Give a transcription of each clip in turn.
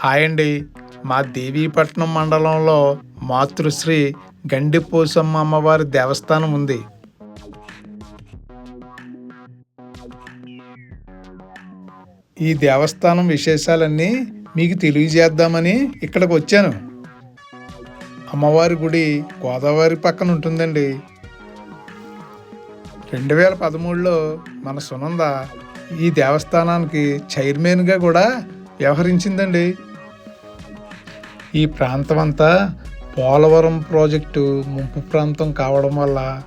Hi అండి. మా దేవీపట్నం మండలంలో మాతృశ్రీ గండిపోసమ్మ అమ్మవారి దేవస్థానం ఉంది. ఈ దేవస్థానం విశేషాలన్నీ మీకు తెలియజేద్దామని ఇక్కడికి వచ్చాను. అమ్మవారి గుడి గోదావరి పక్కన ఉంటుందండి. రెండు వేల పదమూడులో మన సునంద ఈ దేవస్థానానికి చైర్మన్గా కూడా వ్యవహరించిందండి. ఈ ప్రాంతం అంతా పోలవరం ప్రాజెక్టు ముంపు ప్రాంతం కావడం వల్ల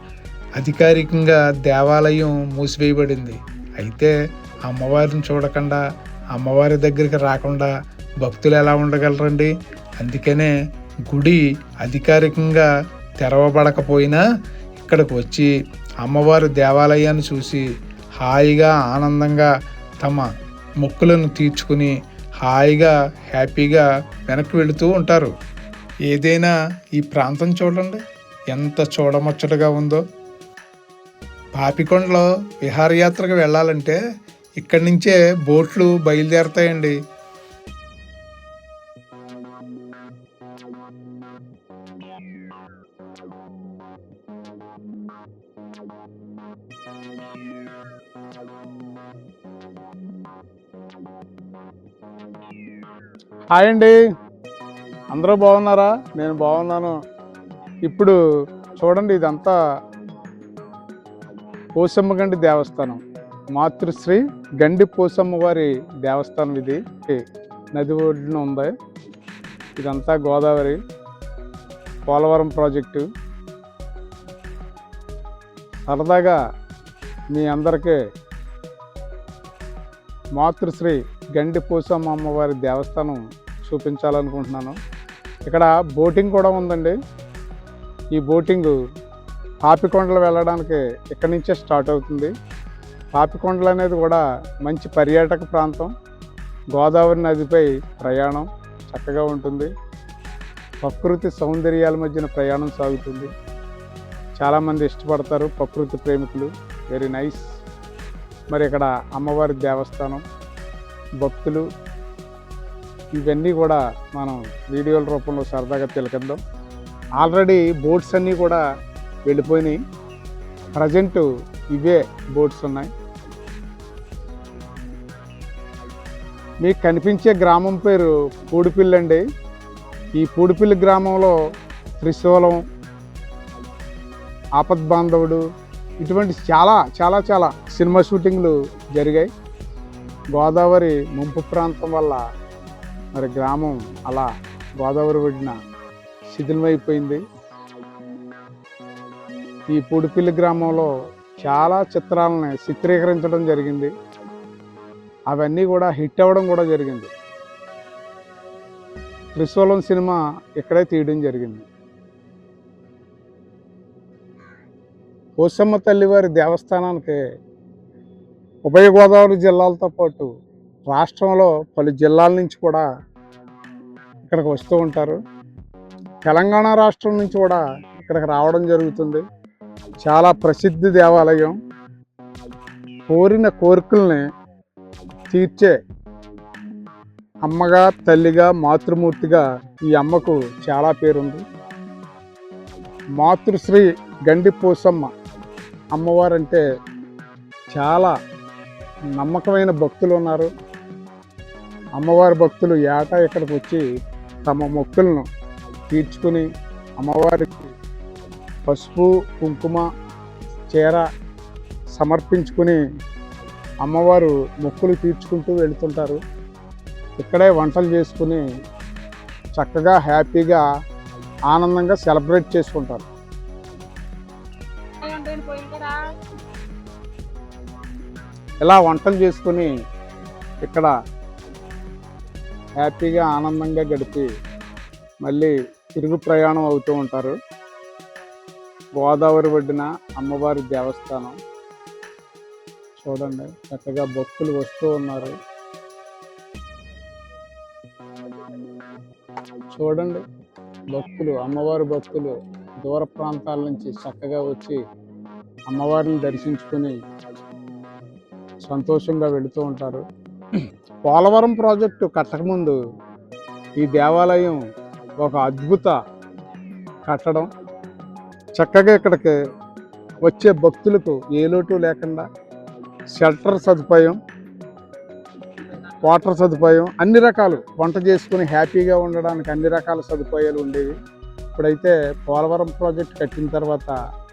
అధికారికంగా దేవాలయం మూసివేయబడింది. అయితే అమ్మవారిని చూడకుండా అమ్మవారి దగ్గరికి రాకుండా భక్తులు ఎలా ఉండగలరండి? అందుకనే గుడి అధికారికంగా తెరవబడకపోయినా ఇక్కడికి వచ్చి అమ్మవారి దేవాలయాన్ని చూసి హాయిగా ఆనందంగా తమ మొక్కులను తీర్చుకుని హాయిగా హ్యాపీగా వెనక్కి వెళుతూ ఉంటారు. ఏదైనా ఈ ప్రాంతం చూడండి. ఎంత చూడముచ్చటగా ఉందో. పాపికొండలో విహారయాత్రకు వెళ్ళాలంటే ఇక్కడి నుంచే బోట్లు బయలుదేరతాయండి. హాయ్ అండి. అందరూ బాగున్నారా? నేను బాగున్నాను. ఇప్పుడు చూడండి ఇదంతా పోసమ్మ గండి దేవస్థానం. మాతృశ్రీ గండి పోసమ్మ వారి దేవస్థానం ఇది. నది ఒడ్డున ఉంది. ఇదంతా గోదావరి పోలవరం ప్రాజెక్టు. సరదాగా మీ అందరికీ మాతృశ్రీ గండి పూసమ్మ అమ్మవారి దేవస్థానం చూపించాలనుకుంటున్నాను. ఇక్కడ బోటింగ్ కూడా ఉందండి. ఈ బోటింగ్ పాపికొండలు వెళ్ళడానికి ఇక్కడి నుంచే స్టార్ట్ అవుతుంది. పాపికొండలు అనేది కూడా మంచి పర్యాటక ప్రాంతం. గోదావరి నదిపై ప్రయాణం చక్కగా ఉంటుంది. ప్రకృతి సౌందర్యాల మధ్యన ప్రయాణం సాగుతుంది. చాలామంది ఇష్టపడతారు ప్రకృతి ప్రేమికులు. వెరీ నైస్ మరి ఇక్కడ అమ్మవారి దేవస్థానం భక్తులు ఇవన్నీ కూడా మనం వీడియోల రూపంలో సరదాగా తిలకిద్దాం. ఆల్రెడీ బోట్స్ అన్నీ కూడా వెళ్ళిపోయినాయి. ప్రజెంట్ ఇవే బోట్స్ ఉన్నాయి. మీకు కనిపించే గ్రామం పేరు పూడిపిల్లి అండి. ఈ పూడిపిల్లి గ్రామంలో త్రిశూలం ఆపద్ బాంధవుడు ఇటువంటి చాలా చాలా చాలా సినిమా షూటింగ్లు జరిగాయి. గోదావరి ముంపు ప్రాంతం వల్ల మరి గ్రామం అలా గోదావరి ఒడిన శిథిలమైపోయింది. ఈ పూడిపిల్లి గ్రామంలో చాలా చిత్రాలని చిత్రీకరించడం జరిగింది. అవన్నీ కూడా హిట్ అవ్వడం కూడా జరిగింది. త్రిశూలం సినిమా ఇక్కడే తీయడం జరిగింది. పోసమ్మ తల్లివారి దేవస్థానానికి ఉభయ గోదావరి జిల్లాలతో పాటు రాష్ట్రంలో పలు జిల్లాల నుంచి కూడా ఇక్కడికి వస్తూ ఉంటారు. తెలంగాణ రాష్ట్రం నుంచి కూడా ఇక్కడికి రావడం జరుగుతుంది. చాలా ప్రసిద్ధి దేవాలయం. కోరిన కోరికల్ని తీర్చే అమ్మగా తల్లిగా మాతృమూర్తిగా ఈ అమ్మకు చాలా పేరుంది. మాతృశ్రీ గండి పోసమ్మ అమ్మవారంటే చాలా నమ్మకమైన భక్తులు ఉన్నారు. అమ్మవారి భక్తులు ఏటా ఇక్కడికి వచ్చి తమ మొక్కులను తీర్చుకుని అమ్మవారికి పసుపు కుంకుమ చీర సమర్పించుకుని అమ్మవారు మొక్కులు తీర్చుకుంటూ వెళుతుంటారు. ఇక్కడే వంటలు చేసుకుని చక్కగా హ్యాపీగా ఆనందంగా సెలబ్రేట్ చేసుకుంటారు. ఇలా వంటలు చేసుకుని ఇక్కడ హ్యాపీగా ఆనందంగా గడిపి మళ్ళీ తిరుగు ప్రయాణం అవుతూ ఉంటారు. గోదావరి ఒడ్డున అమ్మవారి దేవస్థానం. చూడండి చక్కగా భక్తులు వస్తూ ఉన్నారు. చూడండి భక్తులు అమ్మవారి భక్తులు దూర ప్రాంతాల నుంచి చక్కగా వచ్చి అమ్మవారిని దర్శించుకుని సంతోషంగా వెళుతూ ఉంటారు. పోలవరం ప్రాజెక్టు కట్టకముందు ఈ దేవాలయం ఒక అద్భుత కట్టడం. చక్కగా ఇక్కడికి వచ్చే భక్తులకు ఏ లోటు లేకుండా షెల్టర్ సదుపాయం వాటర్ సదుపాయం అన్ని రకాలు వంట చేసుకుని హ్యాపీగా ఉండడానికి అన్ని రకాల సదుపాయాలు ఉండేవి. ఇప్పుడైతే పోలవరం ప్రాజెక్ట్ కట్టిన తర్వాత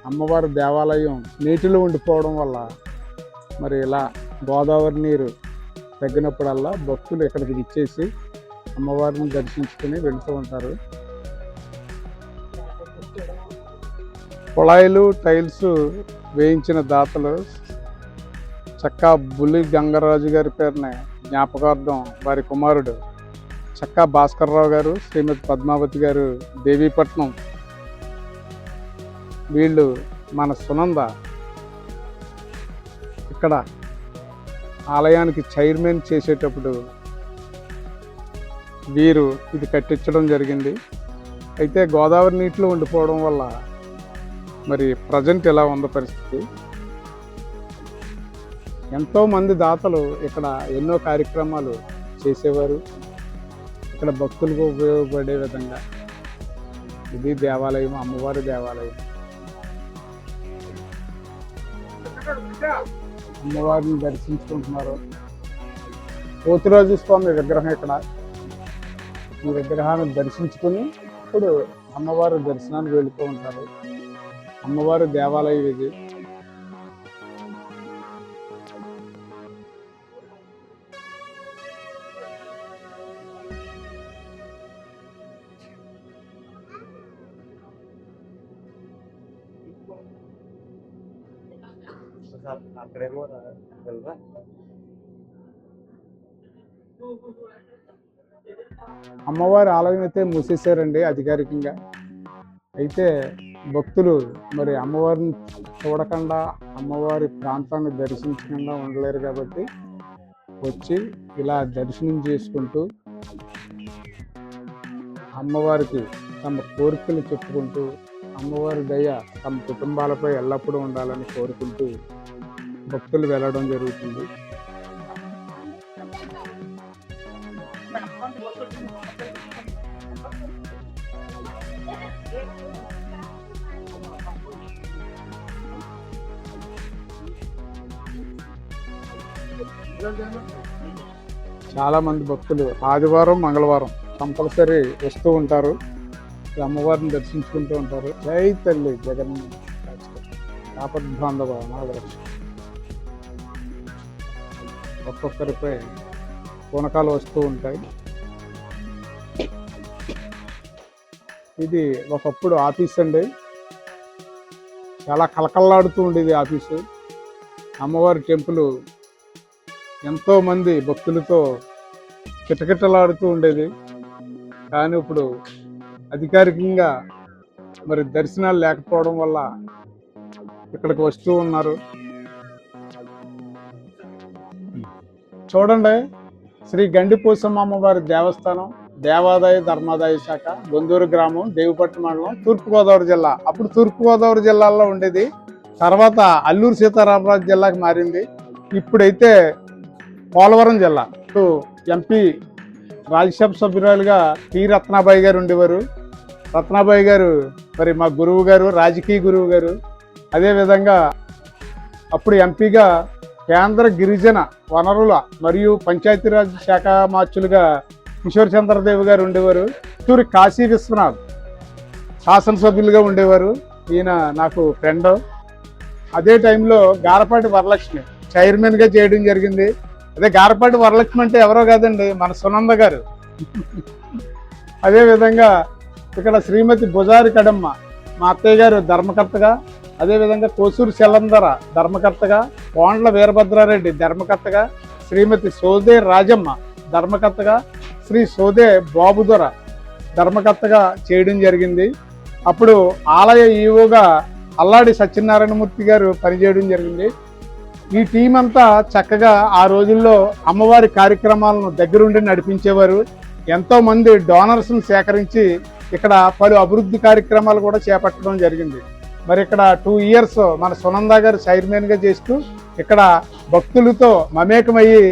అమ్మవారి దేవాలయం నీటిలో ఉండిపోవడం వల్ల మరి ఇలా గోదావరి నీరు తగ్గినప్పుడల్లా భక్తులు ఇక్కడికి ఇచ్చేసి అమ్మవారిని దర్శించుకుని వెళ్తూ ఉంటారు. కుళాయిలు టైల్స్ వేయించిన దాతలు చక్కా బుల్లి గంగరాజు గారి పేరునే జ్ఞాపకార్థం వారి కుమారుడు చక్కా భాస్కర్రావు గారు శ్రీమతి పద్మావతి గారు దేవీపట్నం వీళ్ళు మన సునంద ఇక్కడ ఆలయానికి చైర్మన్ చేసేటప్పుడు వీరు ఇది కట్టించడం జరిగింది. అయితే గోదావరి నీటిలో ఉండిపోవడం వల్ల మరి ప్రజెంట్ ఎలా ఉందో పరిస్థితి? ఎంతో మంది దాతలు ఇక్కడ ఎన్నో కార్యక్రమాలు చేసేవారు. ఇక్కడ భక్తులకు ఉపయోగపడే విధంగా ఇది దేవాలయం అమ్మవారి దేవాలయం. అమ్మవారిని దర్శించుకుంటున్నారు. పోతురాజు స్వామి విగ్రహం ఇక్కడ. ఈ విగ్రహాన్ని దర్శించుకుని ఇప్పుడు అమ్మవారి దర్శనానికి వెళుతూ ఉంటారు. అమ్మవారి దేవాలయం ఇది. అక్కడేమో వెళ్ళరా అమ్మవారి ఆలయం అయితే మూసేశారండి అధికారికంగా. అయితే భక్తులు మరి అమ్మవారిని చూడకుండా అమ్మవారి ప్రాంతాన్ని దర్శించకుండా ఉండలేరు కాబట్టి వచ్చి ఇలా దర్శనం చేసుకుంటూ అమ్మవారికి తమ కోరికలు చెప్పుకుంటూ అమ్మవారి దయ తమ కుటుంబాలపై ఎల్లప్పుడూ ఉండాలని కోరుకుంటూ భక్తులు వెళ్ళడం జరుగుతుంది. చాలా మంది భక్తులు ఆదివారం మంగళవారం కంపల్సరీ వస్తూ ఉంటారు. అమ్మవారిని దర్శించుకుంటూ ఉంటారు. జై తల్లి జగన్. ఆపద్బాంధవ నాగరక్ష ఒక్కొక్కరిపై పూనకాలు వస్తూ ఉంటాయి. ఇది ఒకప్పుడు ఆఫీస్ అండి. చాలా కలకల్లాడుతూ ఉండేది ఆఫీసు. అమ్మవారి టెంపుల్ ఎంతో మంది భక్తులతో కిటకిటలాడుతూ ఉండేది. కానీ ఇప్పుడు అధికారికంగా మరి దర్శనాలు లేకపోవడం వల్ల ఇక్కడికి వస్తూ ఉన్నారు. చూడండి. శ్రీ గండిపూసమ్మ అమ్మవారి దేవస్థానం దేవాదాయ ధర్మాదాయ శాఖ గొందూరు గ్రామం దేవిపట్నం మండలం తూర్పుగోదావరి జిల్లా. అప్పుడు తూర్పుగోదావరి జిల్లాలో ఉండేది. తర్వాత అల్లూరు సీతారామరాజు జిల్లాకి మారింది. ఇప్పుడైతే పోలవరం జిల్లా. ఎంపీ రాజ్యసభ సభ్యురాలుగా టి రత్నాబాయి గారు ఉండేవారు. రత్నాబాయి గారు మరి మా గురువు గారు రాజకీయ గురువు గారు. అదేవిధంగా అప్పుడు ఎంపీగా కేంద్ర గిరిజన వనరుల మరియు పంచాయతీరాజ్ శాఖ మార్చులుగా కిషోర్ చంద్రదేవ్ గారు ఉండేవారు. చిత్తూరు కాశీ విశ్వనాథ్ శాసనసభ్యులుగా ఉండేవారు. ఈయన నాకు ఫ్రెండ్ అదే టైంలో గారపాటి వరలక్ష్మి చైర్మన్గా చేయడం జరిగింది. అదే గారపాటి వరలక్ష్మి అంటే ఎవరో కాదండి మన సునంద గారు. అదేవిధంగా ఇక్కడ శ్రీమతి బుజారి కడమ్మ మా అత్తయ్య గారు ధర్మకర్తగా అదేవిధంగా కోసూరు చెల్లందర ధర్మకర్తగా కోండ్ల వీరభద్రారెడ్డి ధర్మకర్తగా శ్రీమతి సోదే రాజమ్మ ధర్మకర్తగా శ్రీ సోదే బాబుదొర ధర్మకర్తగా చేయడం జరిగింది. అప్పుడు ఆలయ ఈవోగా అల్లాడి సత్యనారాయణమూర్తి గారు పనిచేయడం జరిగింది. ఈ టీం అంతా చక్కగా ఆ రోజుల్లో అమ్మవారి కార్యక్రమాలను దగ్గరుండి నడిపించేవారు. ఎంతోమంది డోనర్స్ను సేకరించి ఇక్కడ పలు అభివృద్ధి కార్యక్రమాలు కూడా చేపట్టడం జరిగింది. మరి ఇక్కడ టూ ఇయర్స్ మన సునంద గారు చైర్మన్గా చేస్తూ ఇక్కడ భక్తులతో మమేకమయ్యి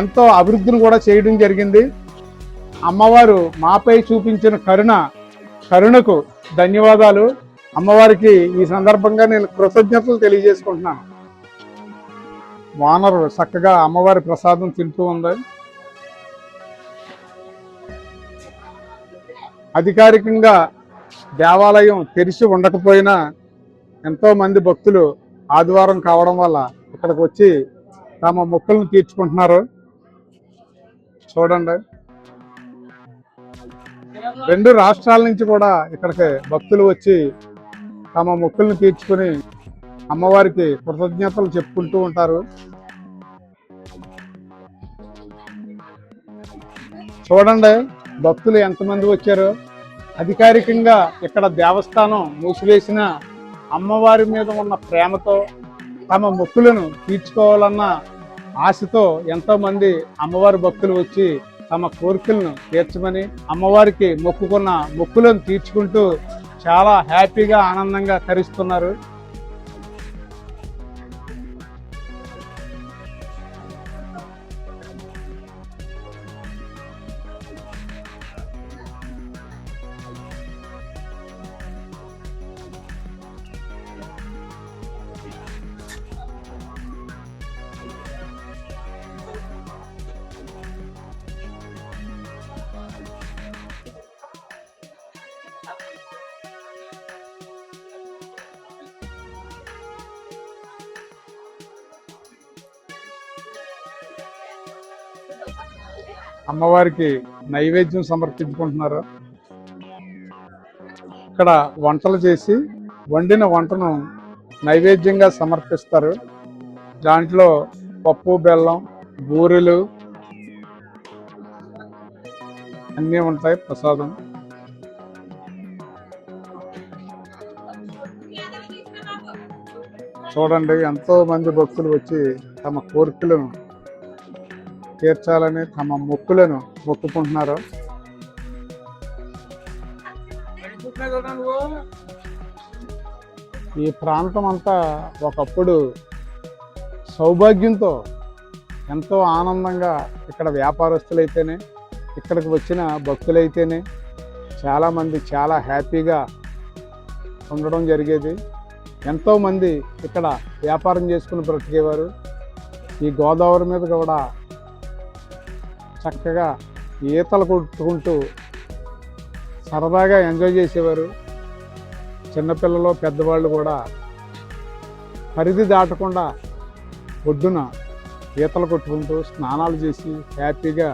ఎంతో అభివృద్ధిని కూడా చేయడం జరిగింది. అమ్మవారు మాపై చూపించిన కరుణ కరుణకు ధన్యవాదాలు. అమ్మవారికి ఈ సందర్భంగా నేను కృతజ్ఞతలు తెలియజేసుకుంటున్నాను. వానరు చక్కగా అమ్మవారి ప్రసాదం తింటూ ఉంది. అధికారికంగా దేవాలయం తెరిచి ఉండకపోయినా ఎంతో మంది భక్తులు ఆదివారం కావడం వల్ల ఇక్కడికి వచ్చి తమ మొక్కులను తీర్చుకుంటున్నారు. చూడండి. రెండు రాష్ట్రాల నుంచి కూడా ఇక్కడికి భక్తులు వచ్చి తమ మొక్కులను తీర్చుకుని అమ్మవారికి కృతజ్ఞతలు చెప్పుకుంటూ ఉంటారు. చూడండి భక్తులు ఎంతమంది వచ్చారు? అధికారికంగా ఇక్కడ దేవస్థానం మూసివేసిన అమ్మవారి మీద ఉన్న ప్రేమతో తమ మొక్కులను తీర్చుకోవాలన్న ఆశతో ఎంతోమంది అమ్మవారి భక్తులు వచ్చి తమ కోరికలను తీర్చమని అమ్మవారికి మొక్కుకున్న మొక్కులను తీర్చుకుంటూ చాలా హ్యాపీగా ఆనందంగా తరిస్తున్నారు. అమ్మవారికి నైవేద్యం సమర్పించుకుంటున్నారు. ఇక్కడ వంటలు చేసి వండిన వంటను నైవేద్యంగా సమర్పిస్తారు. దాంట్లో పప్పు బెల్లం బూరెలు అన్నీ ఉంటాయి ప్రసాదం. చూడండి ఎంతో మంది భక్తులు వచ్చి తమ కోరికలను తీర్చాలని తమ మొక్కులను మొక్కుకుంటున్నారు. ఈ ప్రాంతం అంతా ఒకప్పుడు సౌభాగ్యంతో ఎంతో ఆనందంగా ఇక్కడ వ్యాపారస్తులైతేనే ఇక్కడికి వచ్చిన భక్తులైతేనే చాలామంది చాలా హ్యాపీగా ఉండడం జరిగేది. ఎంతోమంది ఇక్కడ వ్యాపారం చేసుకుని బ్రతికేవారు. ఈ గోదావరి మీద కూడా చక్కగా ఈతలు కొట్టుకుంటూ సరదాగా ఎంజాయ్ చేసేవారు. చిన్నపిల్లలు పెద్దవాళ్ళు కూడా పరిధి దాటకుండా ఒడ్డున ఈతలు కొట్టుకుంటూ స్నానాలు చేసి హ్యాపీగా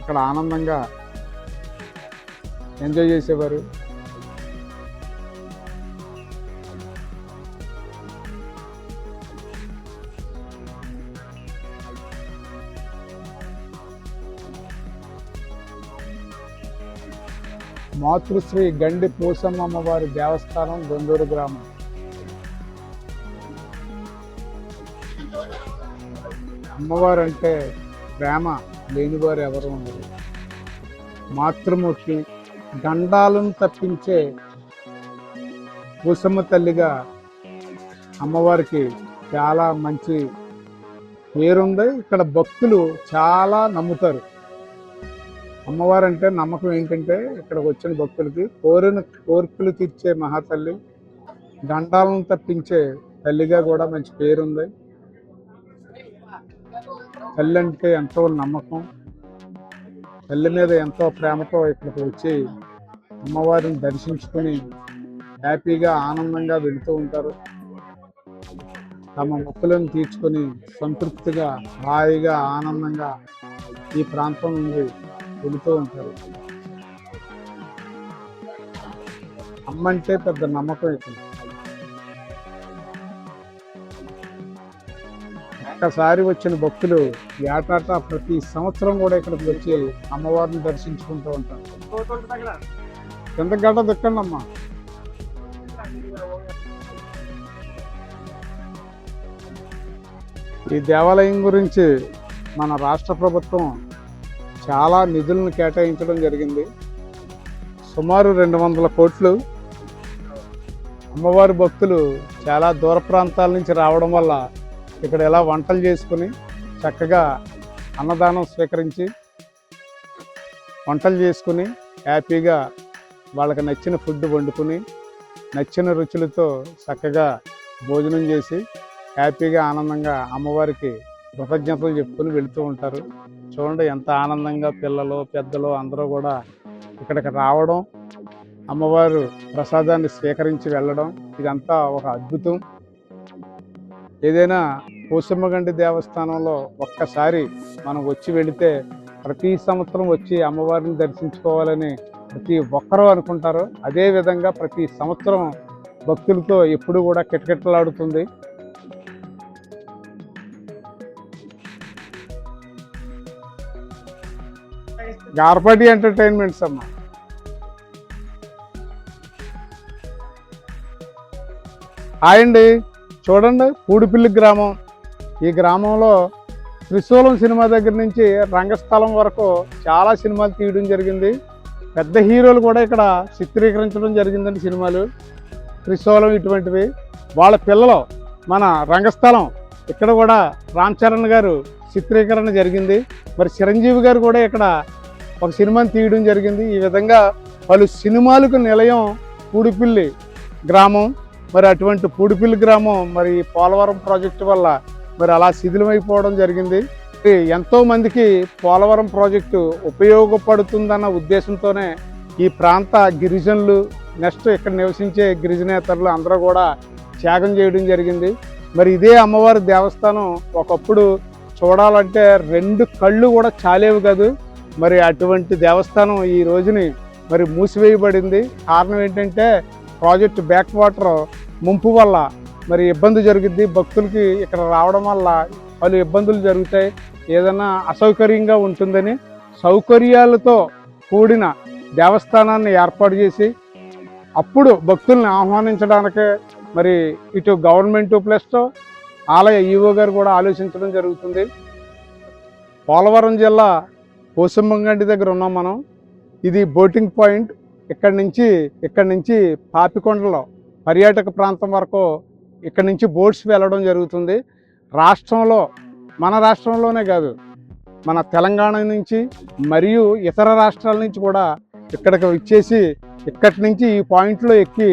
ఇక్కడ ఆనందంగా ఎంజాయ్ చేసేవారు. మాతృశ్రీ గండి పూసమ్మ అమ్మవారి దేవస్థానం గొందూరు గ్రామం. అమ్మవారు అంటే ప్రేమ లేనివారు ఎవరు ఉండరు. మాతృమూర్తి గండాలను తప్పించే పూసమ్మ తల్లిగా అమ్మవారికి చాలా మంచి పేరుంది. ఇక్కడ భక్తులు చాలా నమ్ముతారు. అమ్మవారు అంటే నమ్మకం ఏంటంటే ఇక్కడికి వచ్చిన భక్తులకి కోరిన కోరికలు తీర్చే మహాతల్లి గండాలను తప్పించే తల్లిగా కూడా మంచి పేరుంది. తల్లి అంటే ఎంతో నమ్మకం. తల్లి మీద ఎంతో ప్రేమతో ఇక్కడికి వచ్చి అమ్మవారిని దర్శించుకొని హ్యాపీగా ఆనందంగా వెళుతూ ఉంటారు. తమ మొక్కులను తీర్చుకొని సంతృప్తిగా హాయిగా ఆనందంగా ఈ ప్రాంతం నుండి వెళుతూ ఉంటారు. అమ్మ అంటే పెద్ద నమ్మకం ఇక్కడ ఒక్కసారి వచ్చిన భక్తులు ఏటాటా ప్రతి సంవత్సరం కూడా ఇక్కడికి వచ్చి అమ్మవారిని దర్శించుకుంటూ ఉంటారు. ఎంత గడ్డ దిక్కండి అమ్మా. ఈ దేవాలయం గురించి మన రాష్ట్ర ప్రభుత్వం చాలా నిధులను కేటాయించడం జరిగింది. సుమారు రెండు వందల కోట్లు అమ్మవారి భక్తులు చాలా దూర ప్రాంతాల నుంచి రావడం వల్ల ఇక్కడ ఎలా వంటలు చేసుకుని చక్కగా అన్నదానం స్వీకరించి వంటలు చేసుకుని హ్యాపీగా వాళ్ళకి నచ్చిన ఫుడ్ వండుకుని నచ్చిన రుచులతో చక్కగా భోజనం చేసి హ్యాపీగా ఆనందంగా అమ్మవారికి కృతజ్ఞతలు చెప్పుకొని వెళుతూ ఉంటారు. చూడండి ఎంత ఆనందంగా పిల్లలు పెద్దలు అందరూ కూడా ఇక్కడికి రావడం అమ్మవారు ప్రసాదాన్ని స్వీకరించి వెళ్ళడం ఇదంతా ఒక అద్భుతం. ఏదైనా పోసమ్మగండి దేవస్థానంలో ఒక్కసారి మనం వచ్చి వెళితే ప్రతి సంవత్సరం వచ్చి అమ్మవారిని దర్శించుకోవాలని ప్రతి ఒక్కరూ అనుకుంటారు. అదే విధంగా ప్రతి సంవత్సరం భక్తులతో ఎప్పుడు కూడా కిటకిటలాడుతుంది. గార్పాటి ఎంటర్టైన్మెంట్స్ అమ్మ. హాయ్ అండి. చూడండి పూడిపిల్లి గ్రామం. ఈ గ్రామంలో త్రిశూలం సినిమా దగ్గర నుంచి రంగస్థలం వరకు చాలా సినిమాలు తీయడం జరిగింది. పెద్ద హీరోలు కూడా ఇక్కడ చిత్రీకరించడం జరిగిందండి సినిమాలు. త్రిశూలం ఇటువంటివి. వాళ్ళ పిల్లలు మన రంగస్థలం ఇక్కడ కూడా రామ్ చరణ్ గారు చిత్రీకరణ జరిగింది. మరి చిరంజీవి గారు కూడా ఇక్కడ ఒక సినిమాని తీయడం జరిగింది. ఈ విధంగా పలు సినిమాలకు నిలయం పూడిపిల్లి గ్రామం. మరి అటువంటి పూడిపిల్లి గ్రామం మరి పోలవరం ప్రాజెక్టు వల్ల మరి అలా శిథిలమైపోవడం జరిగింది. ఎంతోమందికి ఎంతో మందికి పోలవరం ప్రాజెక్టు ఉపయోగపడుతుందన్న ఉద్దేశంతోనే ఈ ప్రాంత గిరిజనులు నెక్స్ట్ ఇక్కడ నివసించే గిరిజనేతరులు అందరూ కూడా త్యాగం చేయడం జరిగింది. మరి ఇదే అమ్మవారి దేవస్థానం ఒకప్పుడు చూడాలంటే రెండు కళ్ళు కూడా చాలేవు కాదు. మరి అటువంటి దేవస్థానం ఈ రోజుని మరి మూసివేయబడింది. కారణం ఏంటంటే ప్రాజెక్ట్ బ్యాక్ వాటర్ ముంపు వల్ల మరి ఇబ్బంది జరుగుద్ది. భక్తులకి ఇక్కడ రావడం వల్ల పలు ఇబ్బందులు జరుగుతాయి. ఏదైనా అసౌకర్యంగా ఉంటుందని సౌకర్యాలతో కూడిన దేవస్థానాన్ని ఏర్పాటు చేసి అప్పుడు భక్తుల్ని ఆహ్వానించడానికి మరి ఇటు గవర్నమెంట్ ప్లస్ ఆలయ ఈవో గారు కూడా ఆలోచించడం జరుగుతుంది. పోలవరం జిల్లా పోసంబంగండి దగ్గర ఉన్నాం మనం. ఇది బోటింగ్ పాయింట్ ఇక్కడ నుంచి ఇక్కడ నుంచి పాపికొండలో పర్యాటక ప్రాంతం వరకు ఇక్కడ నుంచి బోట్స్ వెళ్ళడం జరుగుతుంది. రాష్ట్రంలో మన రాష్ట్రంలోనే కాదు మన తెలంగాణ నుంచి మరియు ఇతర రాష్ట్రాల నుంచి కూడా ఇక్కడికి వచ్చేసి ఇక్కడి నుంచి ఈ పాయింట్లో ఎక్కి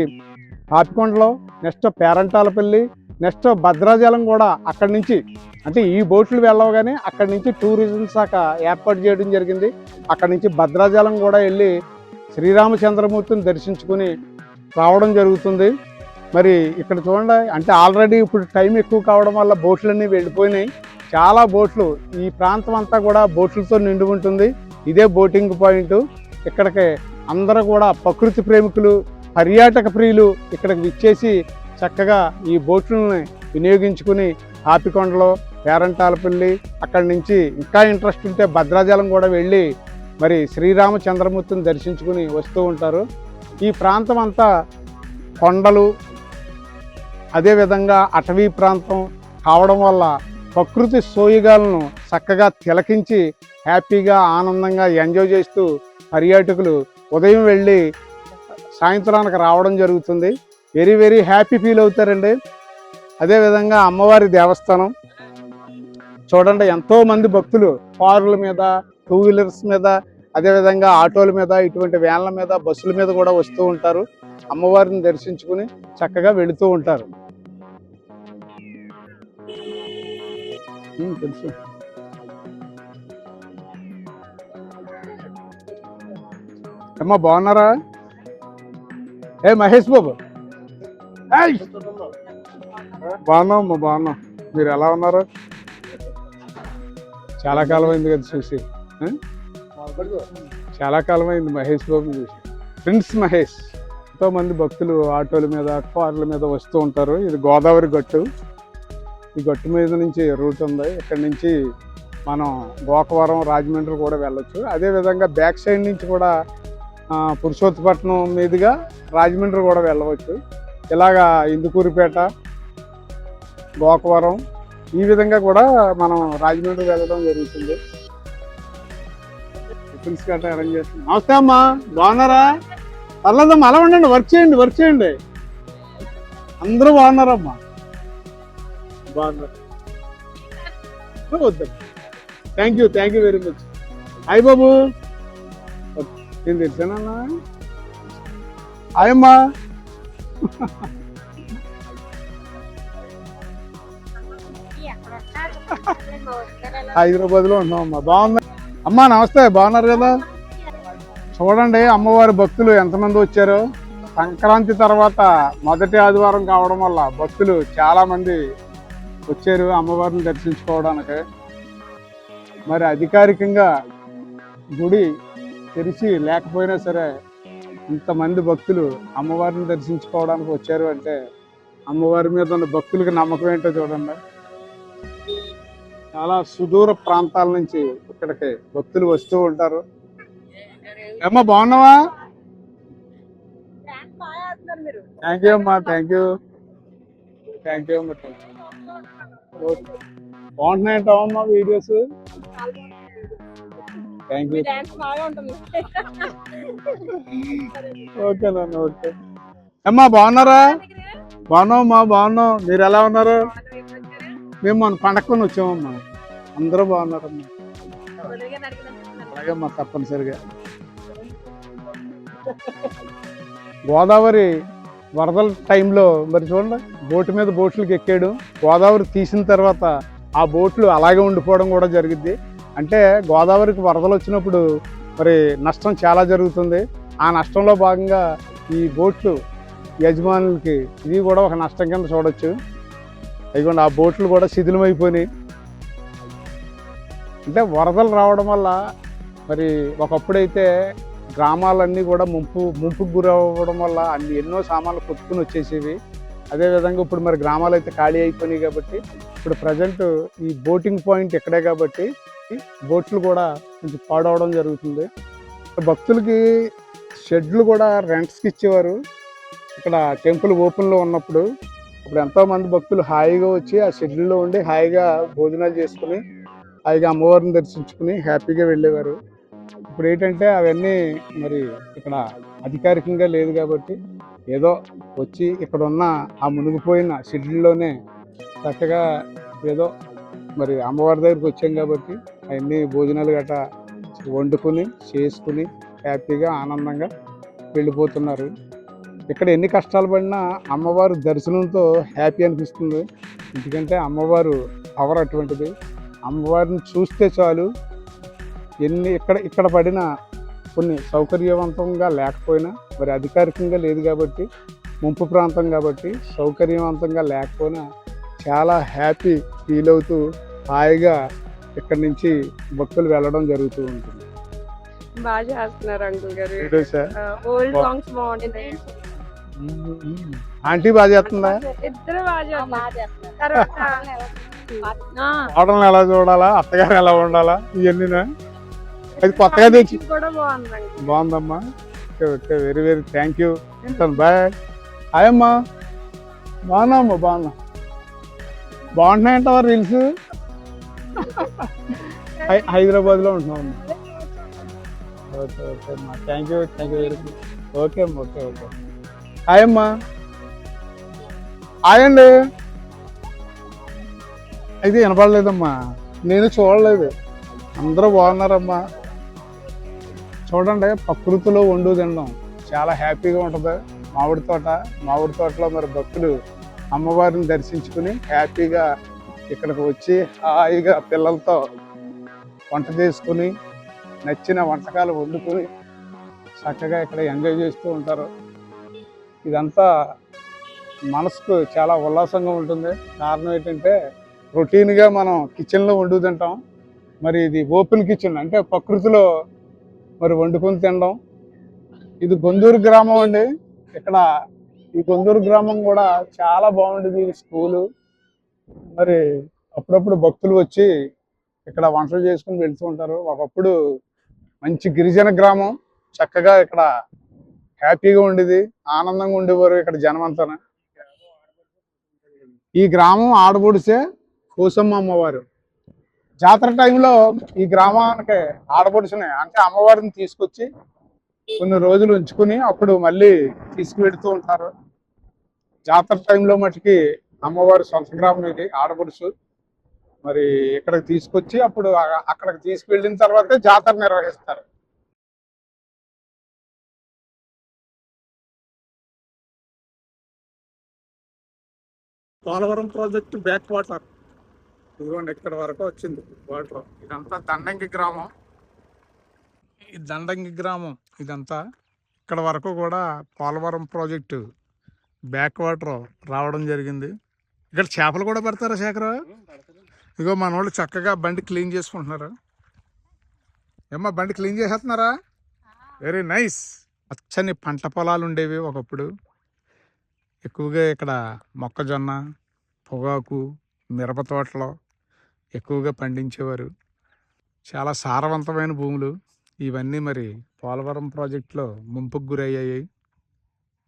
పాపికొండలో నెక్స్ట్ పేరంటాలపల్లి నెక్స్ట్ భద్రాజలం కూడా అక్కడి నుంచి అంటే ఈ బోట్లు వెళ్ళవగానే అక్కడి నుంచి టూరిజం శాఖ ఏర్పాటు చేయడం జరిగింది. అక్కడి నుంచి భద్రాజలం కూడా వెళ్ళి శ్రీరామచంద్రమూర్తిని దర్శించుకుని రావడం జరుగుతుంది. మరి ఇక్కడ చూడండి అంటే ఆల్రెడీ ఇప్పుడు టైం ఎక్కువ కావడం వల్ల బోట్లన్నీ వెళ్ళిపోయినాయి. చాలా బోట్లు ఈ ప్రాంతం అంతా కూడా బోట్లతో నిండి ఉంటుంది. ఇదే బోటింగ్ పాయింట్ ఇక్కడికి అందరూ కూడా ప్రకృతి ప్రేమికులు పర్యాటక ప్రియులు ఇక్కడికి విచ్చేసి చక్కగా ఈ బోట్లని వినియోగించుకుని ఆపికొండలో పేరంటాలపల్లి అక్కడి నుంచి ఇంకా ఇంట్రెస్ట్ ఉంటే భద్రాచలం కూడా వెళ్ళి మరి శ్రీరామచంద్రమూర్తిని దర్శించుకుని వస్తూ ఉంటారు. ఈ ప్రాంతం అంతా కొండలు అదేవిధంగా అటవీ ప్రాంతం కావడం వల్ల ప్రకృతి సోయగాలను చక్కగా తిలకించి హ్యాపీగా ఆనందంగా ఎంజాయ్ చేస్తూ పర్యాటకులు ఉదయం వెళ్ళి సాయంత్రానికి రావడం జరుగుతుంది. వెరీ వెరీ హ్యాపీ ఫీల్ అవుతారండి. అదేవిధంగా అమ్మవారి దేవస్థానం. చూడండి ఎంతో మంది భక్తులు కార్ల మీద టూ వీలర్స్ మీద అదేవిధంగా ఆటోల మీద ఇటువంటి వ్యాన్ల మీద బస్సుల మీద కూడా వస్తూ ఉంటారు. అమ్మవారిని దర్శించుకుని చక్కగా వెళుతూ ఉంటారు. తెలుసు. అమ్మా బాగున్నారా? ఏ మహేష్ బాబు? బాగున్నాం అమ్మా బాగున్నాం మీరు ఎలా ఉన్నారు? చాలా కాలం అయింది కదా చూసి. చాలా కాలం అయింది మహేష్ బాబు చూసి. ప్రిన్స్ మహేష్. ఎంతో మంది భక్తులు ఆటోల మీద కార్ల మీద వస్తూ ఉంటారు. ఇది గోదావరి గట్టు. ఈ గట్టు మీద నుంచి రూట్ ఉంది. ఇక్కడ నుంచి మనం గోకవరం రాజమండ్రి కూడా వెళ్ళొచ్చు. అదేవిధంగా బ్యాక్ సైడ్ నుంచి కూడా పురుషోత్తపట్నం మీదుగా రాజమండ్రి కూడా వెళ్ళవచ్చు. ఇలాగా ఇందుకూరిపేట గోకవరం ఈ విధంగా కూడా మనం రాజమండ్రి వెళ్ళడం జరుగుతుంది. టిఫిన్స్ గట్రా అరేంజ్ చేస్తున్నాం నమస్తే అమ్మా బాగున్నారా? పర్లేదమ్మా అలా ఉండండి వర్క్ చేయండి వర్క్ చేయండి. అందరూ బాగున్నారమ్మా. బాగున్నారు. వద్దు thank you thank you very much hi బాబు. నేను తెలిసానన్నా? ఆయమ్మా హైదరాబాద్లో ఉన్నాం అమ్మా బాగుంది అమ్మా నమస్తే బాగున్నారు కదా? చూడండి అమ్మవారి భక్తులు ఎంతమంది వచ్చారు? సంక్రాంతి తర్వాత మొదటి ఆదివారం కావడం వల్ల భక్తులు చాలా మంది వచ్చారు అమ్మవారిని దర్శించుకోవడానికి. మరి అధికారికంగా గుడి తెరిచి లేకపోయినా సరే ఇంతమంది భక్తులు అమ్మవారిని దర్శించుకోవడానికి వచ్చారు అంటే అమ్మవారి మీద ఉన్న భక్తులకి నమ్మకం ఏంటో చూడండి. చాలా సుదూర ప్రాంతాల నుంచి ఇక్కడికి భక్తులు వస్తూ ఉంటారు. ఏమ్మా బాగున్నావా? థ్యాంక్ యూ అమ్మా థ్యాంక్ యూ థ్యాంక్ యూ అమ్మా బాగుంటున్నాయంటావమ్మా వీడియోస్? థ్యాంక్ యూ డాన్స్ బాగా ఉంటుంది. ఓకే నాన్న ఓకే. అమ్మా బాగున్నారా? బాగున్నామమ్మా బాగున్నాం మీరు ఎలా ఉన్నారు? మేము మన పండగకొని వచ్చామమ్మా. అందరూ బాగున్నారమ్మా. అలాగే అమ్మా తప్పనిసరిగా. గోదావరి వరదల టైంలో మరి చూడండి బోటు మీద బోట్లకి ఎక్కాడు. గోదావరి తీసిన తర్వాత ఆ బోట్లు అలాగే ఉండిపోవడం కూడా జరిగింది అంటే గోదావరికి వరదలు వచ్చినప్పుడు మరి నష్టం చాలా జరుగుతుంది. ఆ నష్టంలో భాగంగా ఈ బోట్లు యజమానులకి ఇది కూడా ఒక నష్టం కింద చూడొచ్చు. ఇదిగోండి ఆ బోట్లు కూడా శిథిలమైపోయినాయి. అంటే వరదలు రావడం వల్ల మరి ఒకప్పుడైతే గ్రామాలన్నీ కూడా ముంపు ముంపుకు గురవ్వడం వల్ల అన్ని ఎన్నో సామాన్లు కొట్టుకుని వచ్చేసేవి. అదేవిధంగా ఇప్పుడు మరి గ్రామాలు అయితే ఖాళీ అయిపోయినాయి కాబట్టి ఇప్పుడు ప్రజెంట్ ఈ బోటింగ్ పాయింట్ ఇక్కడే కాబట్టి కాబట్టి బోట్లు కూడా కొంచెం పాడవడం జరుగుతుంది. భక్తులకి షెడ్లు కూడా రెంట్స్కి ఇచ్చేవారు. ఇక్కడ టెంపుల్ ఓపెన్లో ఉన్నప్పుడు ఇప్పుడు ఎంతో మంది భక్తులు హాయిగా వచ్చి ఆ షెడ్యూల్లో ఉండి హాయిగా భోజనాలు చేసుకుని హాయిగా అమ్మవారిని దర్శించుకుని హ్యాపీగా వెళ్ళేవారు. ఇప్పుడు ఏంటంటే అవన్నీ మరి ఇక్కడ అధికారికంగా లేదు కాబట్టి ఏదో వచ్చి ఇక్కడ ఉన్న ఆ మునిగిపోయిన షెడ్యూల్లోనే చక్కగా ఏదో మరి అమ్మవారి దగ్గరికి వచ్చాం కాబట్టి అన్ని భోజనాలు గట్రా వండుకుని చేసుకుని హ్యాపీగా ఆనందంగా వెళ్ళిపోతున్నారు. ఇక్కడ ఎన్ని కష్టాలు పడినా అమ్మవారు దర్శనంతో హ్యాపీ అనిపిస్తుంది. ఎందుకంటే అమ్మవారు పవర్ అటువంటిది. అమ్మవారిని చూస్తే చాలు. ఎన్ని ఇక్కడ ఇక్కడ పడిన కొన్ని సౌకర్యవంతంగా లేకపోయినా మరి అధికారికంగా లేదు కాబట్టి ముంపు ప్రాంతం కాబట్టి సౌకర్యవంతంగా లేకపోయినా చాలా హ్యాపీ ఫీల్ అవుతూ హాయిగా ఇక్కడి నుంచి భక్తులు వెళ్ళడం జరుగుతూ ఉంటుంది. బాగా చేస్తున్నారు అంకుల్ గారు. ఓల్డ్ సాంగ్స్ బాగుంటాయి. ఆంటీ బాగా చేస్తుందా? ఇద్దరు బాగా చేస్తున్నారు. తర్వాత ఆ, కోడలను ఎలా చూడాలా? అత్తగారు ఎలా ఉండాలా? ఇవన్నీనా? అది కొత్తగా తెచ్చి బాగుందమ్మా. Okay okay. Very very thank you ఉంటాను బాయ్ హాయ్ అమ్మా. బాగున్నా. అమ్మా బాగున్నా బాగుంటున్నాయంటావా రీల్స్? హైదరాబాద్లో ఉంటున్నాం అమ్మా. ఓకే ఓకే అమ్మా. Thank you thank you very much okay అమ్మా ఓకే ఓకే. హాయ్ అమ్మా. హాయ్ అండి. అయితే వినపడలేదమ్మా. నేను చూడలేదు. అందరూ బాగున్నారమ్మా. చూడండి ప్రకృతిలో వండు తినడం. చాలా హ్యాపీగా ఉంటుంది. మామిడి తోట మామిడి తోటలో మరి భక్తులు అమ్మవారిని దర్శించుకుని హ్యాపీగా ఇక్కడికి వచ్చి హాయిగా పిల్లలతో వంట చేసుకుని నచ్చిన వంటకాలు వండుకొని చక్కగా ఇక్కడ ఎంజాయ్ చేస్తూ ఉంటారు. ఇదంతా మనసుకు చాలా ఉల్లాసంగా ఉంటుంది. కారణం ఏంటంటే రొటీన్గా మనం కిచెన్లో వండు తింటాం. మరి ఇది ఓపెన్ కిచెన్ అంటే ప్రకృతిలో మరి వండుకొని తినడం. ఇది గొందూరు గ్రామం అండి. ఇక్కడ ఈ గొందూరు గ్రామం కూడా చాలా బాగుంటుంది. స్కూలు మరి అప్పుడప్పుడు భక్తులు వచ్చి ఇక్కడ వంటలు చేసుకుని వెళ్తూ ఉంటారు. ఒకప్పుడు మంచి గిరిజన గ్రామం. చక్కగా ఇక్కడ హ్యాపీగా ఉండేది. ఆనందంగా ఉండేవారు ఇక్కడ జనం ఈ గ్రామం ఆడబొడిసే కోసమ్మ అమ్మవారు. జాతర టైంలో ఈ గ్రామానికి ఆడపడుచుని అంటే అమ్మవారిని తీసుకొచ్చి కొన్ని రోజులు ఉంచుకుని అప్పుడు మళ్ళీ తీసుకువెడుతూ ఉంటారు. జాతర టైంలో మటుకి అమ్మవారి సంగ్రామం ఇది ఆడపడుచు మరి ఇక్కడికి తీసుకొచ్చి అప్పుడు అక్కడికి తీసుకువెళ్ళిన తర్వాతే జాతర నిర్వహిస్తారు. Polavaram project back water. ఇదిగోండి ఇక్కడ వరకు వచ్చింది వాటర్. ఇదంతా దండంగి గ్రామం. ఈ దండంగి గ్రామం ఇదంతా ఇక్కడ వరకు కూడా పోలవరం ప్రాజెక్టు బ్యాక్ వాటర్ రావడం జరిగింది. ఇక్కడ చేపలు కూడా పెడతారా శేఖర? ఇదిగో మన వాళ్ళు చక్కగా బండి క్లీన్ చేసుకుంటున్నారు. ఏమ్మా బండి క్లీన్ చేసేస్తున్నారా? వెరీ నైస్ పచ్చని పంట పొలాలు ఉండేవి ఒకప్పుడు. ఎక్కువగా ఇక్కడ మొక్కజొన్న పొగాకు మిరప తోటలు ఎక్కువగా పండించేవారు. చాలా సారవంతమైన భూములు. ఇవన్నీ మరి పోలవరం ప్రాజెక్టులో ముంపుకు గురయ్యాయి.